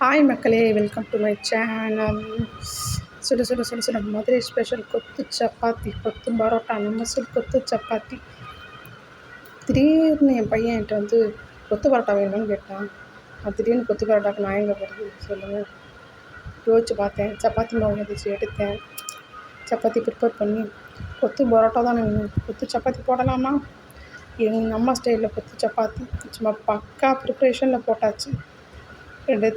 Hi மக்களே. Welcome to my channel சுட சுட சுட சுட. மதுரை ஸ்பெஷல் கொத்து சப்பாத்தி கொத்து பரோட்டா நம்ம சொல் கொத்து சப்பாத்தி. திடீர்னு என் பையன் என்கிட்ட வந்து கொத்து பரோட்டா வேணும்னு கேட்டான். நான் திடீர்னு கொத்து பரோட்டாக்கு நான் எங்கே போகிறது சொல்லுங்கள் யோசிச்சு பார்த்தேன். சப்பாத்தி மாவு இருந்துச்சு எடுத்தேன். சப்பாத்தி ப்ரிப்பேர் பண்ணி கொத்து பரோட்டா தான் வேணும்? கொத்து சப்பாத்தி போடலாமா? எங்கள் அம்மா ஸ்டைலில் கொத்து சப்பாத்தி. சும்மா பக்கா ப்ரிப்ரேஷனில் போட்டாச்சு. ரெண்டு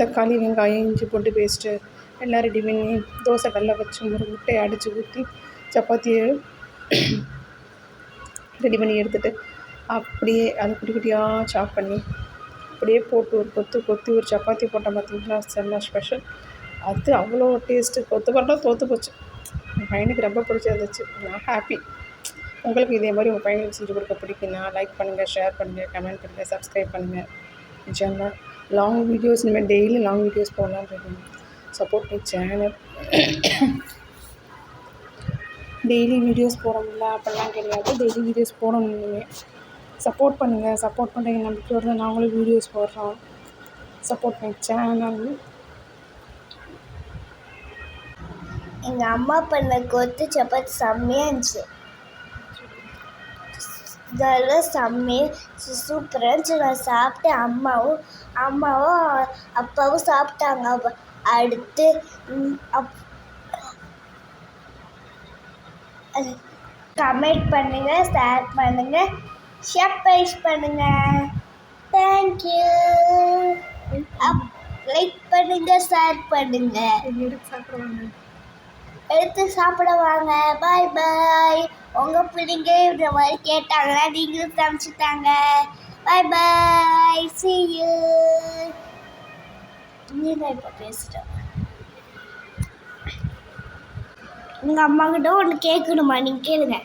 தக்காளி வெங்காயம் இஞ்சி பூண்டு பேஸ்ட்டு எல்லாம் ரெடி பண்ணி தோசை கல்லை வச்சு ஒரு முட்டையை அடித்து ஊற்றி சப்பாத்தியை ரெடி பண்ணி எடுத்துகிட்டு அப்படியே அது குட்டி குட்டியாக சாப் பண்ணி அப்படியே போட்டு ஒரு கொத்து கொத்தி ஒரு சப்பாத்தி போட்டால் பார்த்தீங்களா செம்ம ஸ்பெஷல் அது அவ்வளோ டேஸ்ட்டு கொத்து பரோட்டா தோற்று போச்சு. என் பையனுக்கு ரொம்ப பிடிச்சிருந்துச்சு. நான் ஹாப்பி உங்களுக்கு இதே மாதிரி உங்கள் பையனுக்கு செஞ்சு கொடுக்க பிடிக்குன்னா லைக் பண்ணுங்கள் ஷேர் பண்ணுங்கள் கமெண்ட் பண்ணுங்கள் சப்ஸ்கிரைப் பண்ணுங்கள் நிச்சயமாக லாங் வீடியோஸ் இனிமேல் டெய்லி லாங் வீடியோஸ் போடலான்னு இருக்கேன். Support my channel daily videos போட முடியல அப்படிலாம் கிடையாது. டெய்லி வீடியோஸ் போடணும் நீங்கள் சப்போர்ட் பண்ணுங்கள் சப்போர்ட் பண்ணுறீங்க நம்பிக்கையோடு தான் நாங்களும் வீடியோஸ் போடுறோம். சப்போர்ட் மை சேனல் எங்கள் அம்மா பண்ண கொத்து சப்பாத்தி செம்மையாக இருந்துச்சு. இதெல்லாம் செம்மையாக சூப்பராக நான் சாப்பிட்டேன். அம்மாவும் அம்மாவும் அப்பாவும் சாப்பிட்டாங்க. அடுத்து அப் கமெண்ட் பண்ணுங்கள் ஷேர் பண்ணுங்கள் சர்ப்ரைஸ் பண்ணுங்கள் தேங்க்யூ அப் லைக் பண்ணுங்கள் ஷேர் பண்ணுங்கள் எடுத்து சாப்பிட வாங்க. பாய் பாய் உங்கள் பிள்ளைங்க இந்த மாதிரி கேட்டாங்கன்னா நீங்களும் சமைச்சுட்டாங்க பாய் பாய் see நீ தான் இப்போ பேசுகிறேன் உங்கள் அம்மாக்கிட்ட ஒன்று கேட்கணுமா? நீங்கள் கேளுங்க.